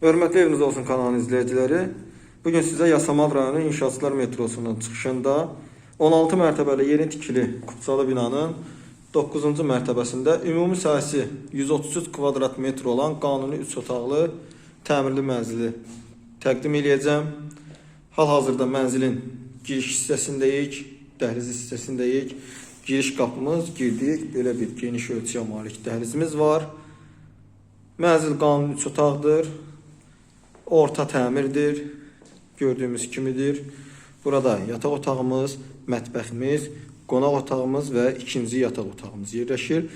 Hörmətli eviniz olsun kanalın izləyiciləri. Bugün sizə Yasamal rayonu İnşaatçılar metrosunun çıxışında 16 mərtəbəli yeni tikili Kupçalı binanın 9-cu mərtəbəsində ümumi sahəsi 133 kvadrat metr olan qanuni 3 otaqlı təmirli mənzili təqdim eləyəcəm. Hal-hazırda mənzilin giriş hissəsindəyik, dəhliz hissəsindəyik. Giriş qapımız girdik. Belə bir geniş ölçüyə malik dəhlizimiz var. Mənzil qanuni 3 otaqdır. Orta təmirdir. Gördüyümüz kimidir. Burada yataq otağımız, mətbəximiz, qonaq otağımız və ikinci yataq otağımız yerləşir.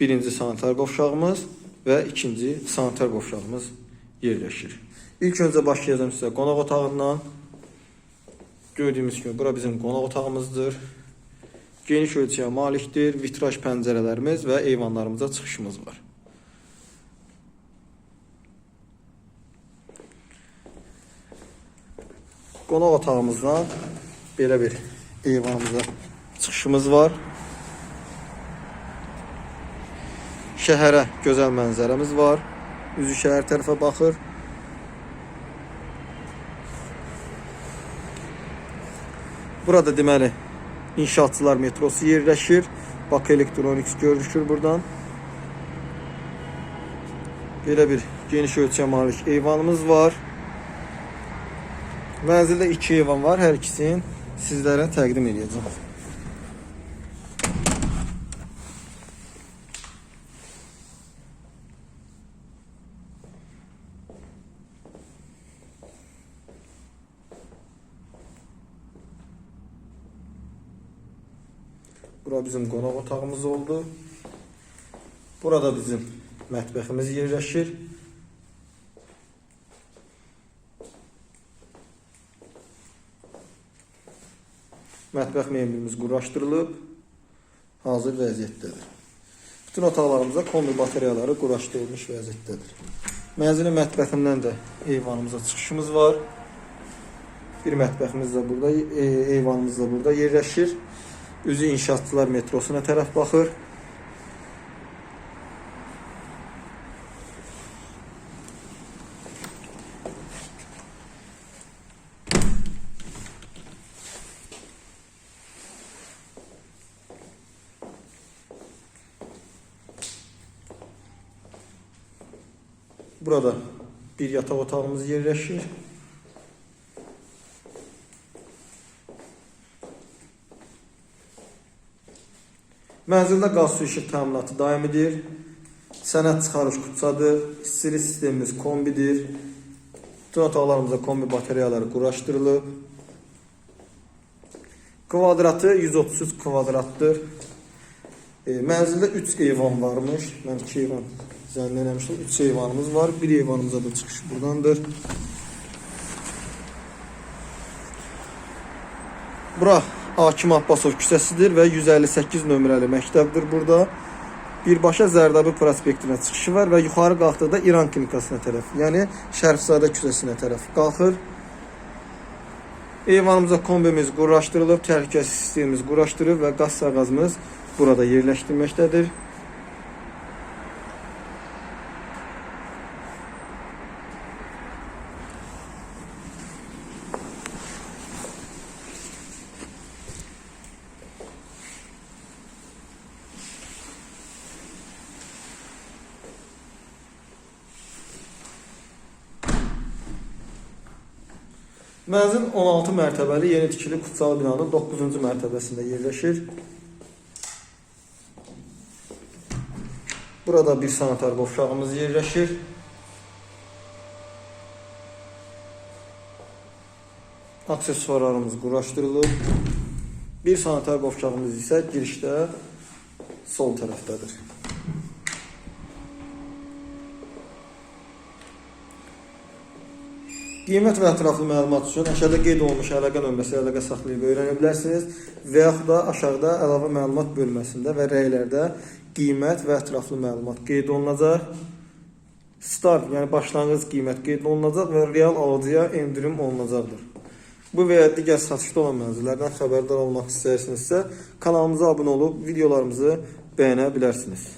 Birinci sanitar qovşağımız və ikinci sanitar qovşağımız yerləşir. İlk öncə başlayacağım sizə qonaq otağından. Gördüyümüz kimi bura bizim qonaq otağımızdır. Geniş ölçüyə malikdir. Vitraj pəncərələrimiz və eyvanlarımıza çıxışımız var. Qonaq otağımızdan belə bir eyvanımıza çıxışımız var. Şəhərə gözəl mənzərəmiz var. Üzü şəhər tərəfə baxır. Burada deməli inşaatçılar metrosu yerləşir. Bakı Elektronics görüşür buradan. Belə bir geniş ölçüyə malik eyvanımız var. Mənzildə iki eyvan var. Hər ikisini sizlərə təqdim edəcəm. Bura bizim qonaq otağımız oldu. Burada bizim mətbəximiz yerləşir. Mətbəx mebelimiz quraşdırılıb, hazır vəziyyətdədir. Bütün otaqlarımıza kombi batareyaları quraşdırılmış vəziyyətdədir. Mənzilin mətbəxindən də eyvanımıza çıxışımız var. Bir mətbəximiz də burada, e, eyvanımız da burada yerləşir. Üzü inşaatçılar metrosuna tərəf baxır. Burada bir yataq otağımız yerləşir. Mənzildə qaz su işıq təminatı daimidir. Sənəd çıxarış kutsadır. İstilik sistemimiz kombidir. Bütün otaqlarımıza kombi batareyaları quraşdırılıb. Kvadratı 133 kvadratdır. E, mənzildə 3 eyvan varmış. Mən 2 eyvan eləmişdim. 3 eyvanımız var. Bir eyvanımıza da çıxış buradandır. Bura Hakim Abbasov küçəsidir və 158 nömrəli məktəbdir burada. Birbaşa Zərdabi prospektinə çıxışı var və yuxarı qalxdıqda İran klinikasına tərəf, yəni Şərifzadə küçəsinə tərəf qalxır. Eyvanımıza kombimiz quraşdırılıb, təhlükəsizlik sistemimiz quraşdırılıb və qaz sağazımız burada yerləşdirilməkdədir. Mənzil 16 mərtəbəli yeni tikili Kutsalı binanın 9-cu mərtəbəsində yerləşir. Burada bir sanitar qovşağımız yerləşir. Aksesuarlarımız quraşdırılıb. Bir sanitar qovşağımız isə girişdə sol tərəfdədir. Qiymət və ətraflı məlumat üçün aşağıda qeyd olunmuş əlaqə nömrəsi əlaqə saxlayıb öyrənə bilərsiniz və yaxud da aşağıda əlavə məlumat bölməsində və rəylərdə qiymət və ətraflı məlumat qeyd olunacaq. Start, yəni başlanğıc qiymət qeyd olunacaq və real alıcıya endirim olunacaqdır. Bu və ya digər satışda olan mənzillərdən xəbərdar olmaq istəyirsinizsə kanalımıza abunə olub videolarımızı bəyənə bilərsiniz.